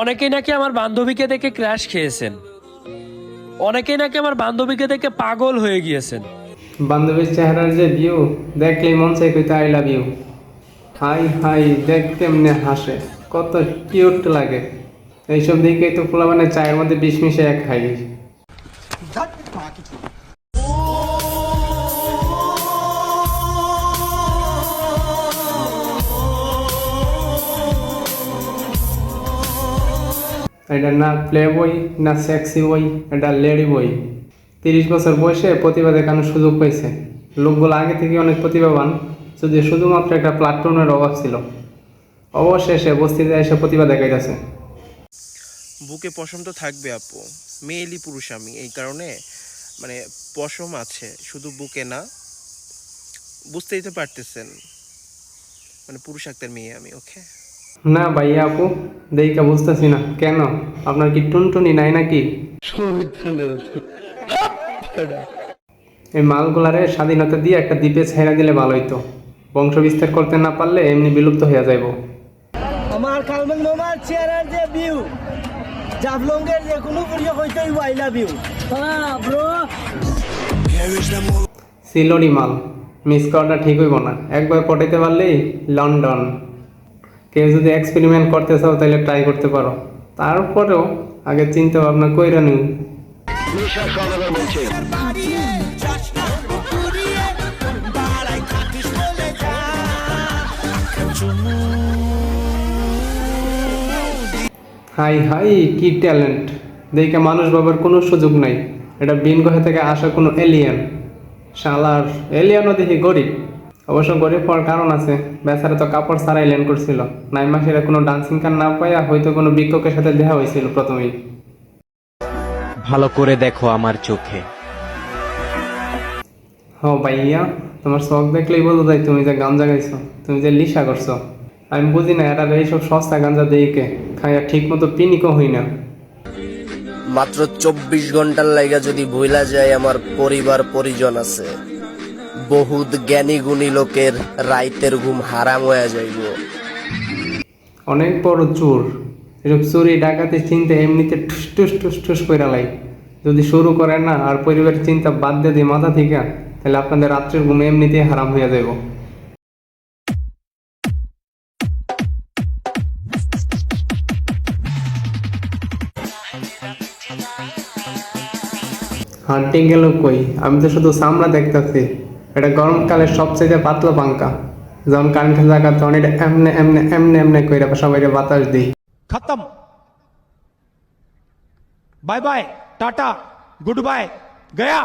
অনেকেই নাকি আমার বান্ধবীকে দেখে ক্র্যাশ খেয়েছেন। অনেকেই নাকি আমার বান্ধবীকে দেখে পাগল হয়ে গিয়েছেন। বান্ধবীর চেহারার যে ভিউ দেখলে মন চাই কইতে I love you hi hi দেখ কেমনে হাসে। কত কিউট লাগে। এইসব দিকে তো পোলা মানে চায়ের মধ্যে বিষ মিশে এক খাই। এটা না প্লে বই না সেক্সি বই এটা লেডি বই তিরিশ বছর বয়সে প্রতিভা দেখানোর সুযোগ পেয়েছে। লোকগুলো আগে থেকে অনেক প্রতিভাবান যদি শুধুমাত্র একটা প্ল্যাটফর্মের অভাব ছিল। অবশেষে বস্তিতে এসে প্রতিভা দেখাইতেছে। বুকে পশম তো থাকবে আপু। মেয়েলি পুরুষ আমি এই কারণে মানে পশম আছে শুধু বুকে না। বুঝতেই তো পারতেছেন। মানে পুরুষ একটা মেয়ে আমি ওকে না ভাইয়া আপু। দেইকা বুঝতেছি না। কেন? আপনার কি টুনটুনি নাই নাকি? এই মালগুলারে স্বাধীনতা দিয়ে একটা দ্বীপে ছেড়ে দিলে ভালো হইতো। বংশ বিস্তার করতে না পারলে এমনি বিলুপ্ত হয়ে যাইব। আমার কালমান মামার চেহারার যে ভিউ জাফলঙ্গের যে কোনো ভিডিও হইতে আই লাভ ইউ হ্যাঁ ব্রো সিলোনি মাল। মিস করাটা ঠিক হইব না। একবার পটাইতে পারলেই লন্ডন। কেউ যদি এক্সপেরিমেন্ট করতে চাও, তাহলে ট্রাই করতে পারো। তারপরেও আগে চিন্তা ভাবনা কইরা নিও। হাই হাই, কি ট্যালেন্ট দেখে মানুষ বাবার কোনো সুযোগ নাই। এটা বিন থেকে আসা কোনো এলিয়ান শালার এলিয়ানও দেখি গরিব। অবশ্য গরিব হওয়ার কারণ আছে। বেচারা তো কাপড় ছাড়াই ল্যান্ড করছিল। নাই মাসেরা কোনো ডান্সিং কার না পাইয়া হয়তো কোনো বিক্ষকের সাথে দেখা হয়েছিল প্রথমেই। ভালো করে দেখো আমার চোখে। হ ভাইয়া তোমার শখ দেখলেই বোঝা যায় তুমি যে গাঞ্জা গাইছো তুমি যে লিসা করছ। আমি বুঝি না এটা এইসব সস্তা গাঞ্জা দেইকে খাইয়া ঠিক মতো পিনিকও হই না। মাত্র চব্বিশ ঘণ্টার লাইগা যদি ভুলা যায় আমার পরিবার পরিজন আছে। বহুত জ্ঞানী গুণী লোকের রাইতের ঘুম হারাম হয়ে যাইব। অনেক বড় চোর। এসব চুরি ডাকাতি চিন্তা এমনিতে ঠুস টুস টুস টুস করে লাই যদি শুরু করে না আর পরিবারের চিন্তা বাদ দিয়ে দিই মাথা থেকে, তাহলে আপনাদের রাত্রের ঘুম এমনিতেই হারাম হয়ে যাইব। হাঁটতে গেল কই? আমি তো শুধু সামলা দেখতেছি। এটা গরমকালের সবচেয়ে পাতলা পাঙ্কা যখন কারেন্ট জায়গা তখন এটা এমনে এমনে এমনে এমনে করে সবাই বাতাস দিই। খতম। Bye bye, tata, good bye, Gaya.